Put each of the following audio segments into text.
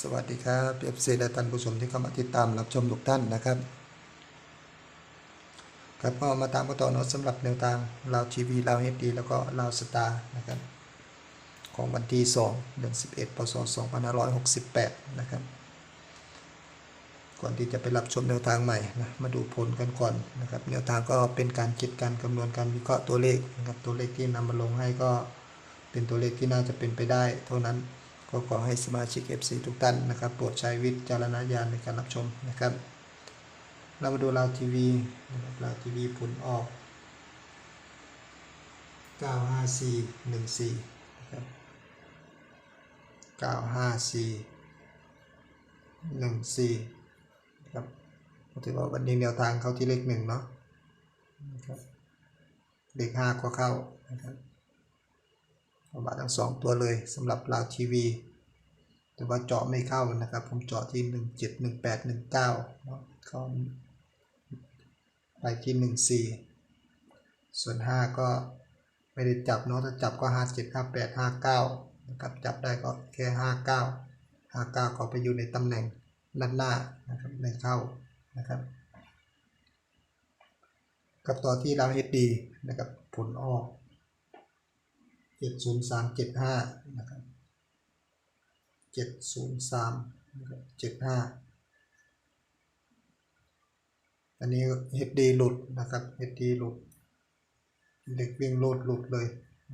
สวัสดีครับเอฟซีและท่านผู้ชมที่เข้ามาติดตามรับชมทุกท่านนะครับ ครับก็มาตามกันต่อเนาะสำหรับแนวทางลาวทีวีลาวเฮดดีแล้วก็ลาวสตาร์นะครับของวันที่ 2 เดือน 11 พศ 2568 นะครับ ก่อนที่จะไปรับชมแนวทางใหม่นะมาดูผลกันก่อนนะครับแนวทางก็เป็นการคิดการคำนวณการวิเคราะห์ตัวเลขนะครับตัวเลขที่นำมาลงให้ก็เป็นตัวเลขที่น่าจะเป็นไปได้เท่านั้น ก็ขอให้สมาชิก FC ทุกท่านนะครับโปรดใช้วิจารณญาณในการรับชมนะครับ เรามาดูลาวทีวีนะครับลาวทีวีผลออก 95414นะครับ95414ครับถือว่าวันนี้แนวทางเข้าที่เลขหนึ่งเนาะนะครับเลขห้าก็เข้านะครับเอาบาททั้งสองตัวเลยสำหรับลาวทีวี แต่ว่าเจาะไม่เข้านะครับ ผมเจาะที่หนึ่งเจ็ดหนึ่งแปดหนึ่งเก้าเนาะเข้าไปที่หนึ่งสี่ส่วนห้าก็ไม่ได้จับเนาะถ้าจับก็ห้าเจ็ดห้าแปดห้าเก้านะครับจับได้ก็แค่ห้าเก้าห้าเก้าก็ไปอยู่ในตำแหน่งด้านหน้านะครับในเข้านะครับกับต่อที่เราเฮดดีนะครับผลออกเจ็ดศูนย์สามเจ็ดห้านะครับ เจ็ดศูนย์สามเจ็ดห้าอันนี้เฮดดีหลุดนะครับเฮดดีหลุด เด็กวิ่งโลดหลุดเลย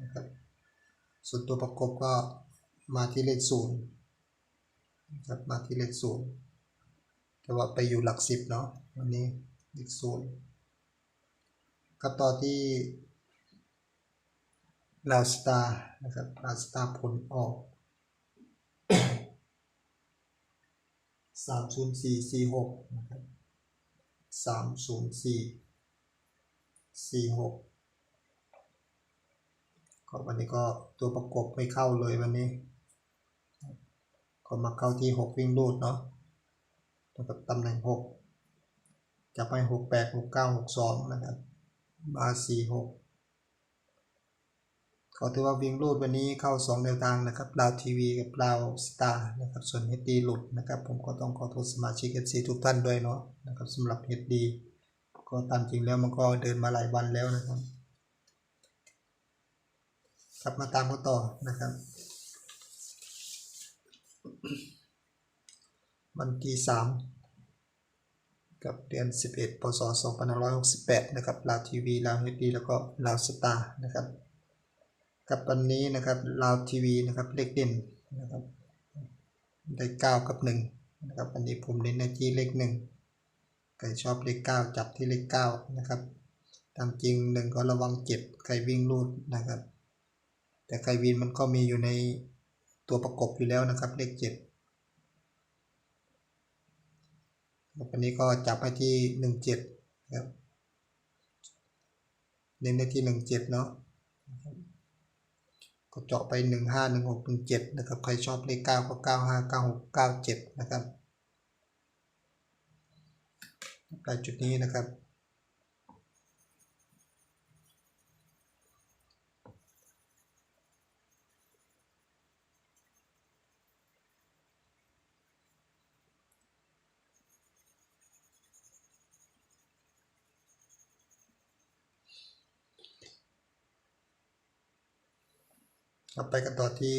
นะครับ ส่วนตัวประกบก็มาที่เลขศูนย์นะครับมาที่เลขศูนย์แต่ว่าไปอยู่หลักสิบเนาะวันนี้เลขศูนย์ครับต่อที่ลาวสตาร์นะครับลาวสตาร์ผลออก สามศูนสี่สี่หกนะครับสามศูนย์สี่สี่หกก็วันนี้ก็ตัวประกบไม่เข้าเลยวันนี้ ก็มาเข้าที่หกวิ่งรูดเนาะแล้วก็ตำแหน่งหกจะไปหกแปดหกเก้าหกสองนะครับมาสี่ห กขอถือว่าวิ่งรูดวันนี้เข้า 2 แนวทางนะครับลาวทีวีกับลาวสตาร์นะครับส่วน HD หลุดนะครับ ผมก็ต้องขอโทษสมาชิก FC ทุกท่านด้วยเนาะนะครับสำหรับ HD ก็ตามจริงแล้วมันก็เดินมาหลายวันแล้วนะครับกลับมาตามกันต่อนะครับวันที่3กับเดือน 11พศ2568 นะครับลาวทีวีลาว HD แล้วก็ลาวสตาร์นะครับ กับวันนี้นะครับลาวทีวีนะครับเลขเด่นนะครับได้เก้ากับหนึ่งนะครับวันนี้ผมเน้นในที่เลขหนึ่งใครชอบเลขเก้าจับที่เลขเก้านะครับตามจริงหนึ่งก็ระวังเจ็ดใครวิ่งรูดนะครับ แต่ใครวินมันก็มีอยู่ในตัวประกบอยู่แล้วนะครับเลขเจ็ดวันนี้ก็จับไปที่หนึ่งเจ็ดครับเน้นในที่หนึ่งเจ็ดเนาะ ก็เจาะไป 1 5 1 6 1 7นะครับ ใครชอบเลข9ก็ 9 5 9 6 9 7 นะครับไปจุดนี้นะครับ เราไปกันต่อที่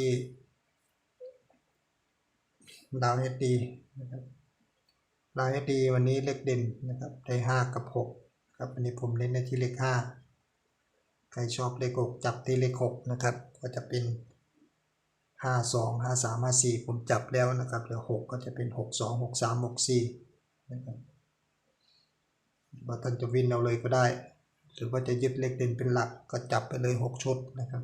ดาวเอสดีนะครับดาวเอสดีวันนี้เลขเด่นนะครับได้ห้ากับหกครับวันนี้ผมเน้นในที่เลขห้าใครชอบเลขหกจับที่เลขหกนะครับ ก็จะเป็นห้าสองห้าสามห้าสี่ผมจับแล้วนะครับเหลือหกก็จะเป็นหกสองหกสามหกสี่นะครับว่าท่านจะวินเอาเลยก็ได้ หรือว่าจะยึดเลขเด่นเป็นหลักก็จับไปเลยหกชุดนะครับ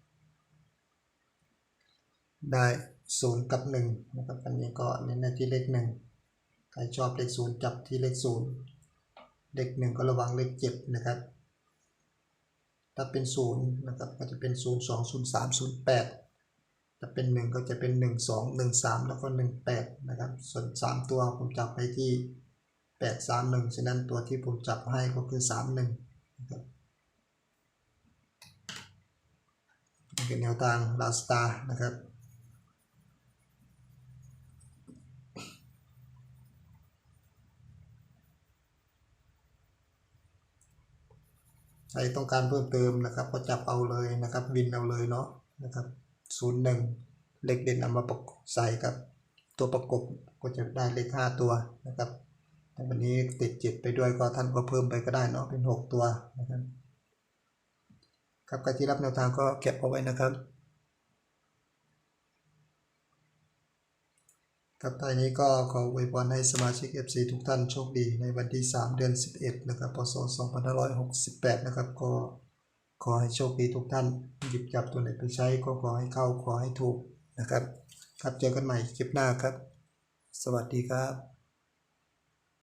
ได้ศูนย์กับหนึ่งนะครับ อันนี้ก็เน้นในที่เลขหนึ่งใครชอบเลขศูนย์จับที่เลขศูนย์เลขหนึ่งก็ระวังเลขเจ็ดนะครับ ถ้าเป็นศูนย์นะครับ ก็จะเป็นศูนย์สองศูนย์สามศูนย์แปดถ้าเป็นหนึ่งก็จะเป็นหนึ่งสองหนึ่งสามแล้วก็หนึ่งแปดนะครับ ส่วนสามตัวผมจับไปที่แปดสามหนึ่งฉะนั้นตัวที่ผมจับให้ก็คือสามหนึ่งนะครับนี่คือแนวทางลาสตานะครับ ใครต้องการเพิ่มเติมนะครับ ก็จับเอาเลยนะครับ วินเอาเลยเนาะนะครับศูนย์หนึ่งเลขเด่นเอามาประกบใส่กับ ตัวประกบก็จะได้เลขห้าตัวนะครับแต่วันนี้ติดเจ็ดไปด้วยก็ท่านก็เพิ่มไปก็ได้เนาะเป็นหกตัวนะครับครับการที่รับแนวทางก็เก็บเอาไว้นะครับ ครับท้ายนี้ก็ขออวยพรให้สมาชิก FC ทุกท่านโชคดีในวันที่ 3 เดือน 11 นะครับ พศ 2568 นะครับ ก็ขอให้โชคดีทุกท่าน หยิบจับตัวไหนไปใช้ก็ขอให้เข้าขอให้ถูกนะครับ ครับเจอกันใหม่คลิปหน้าครับ สวัสดีครับ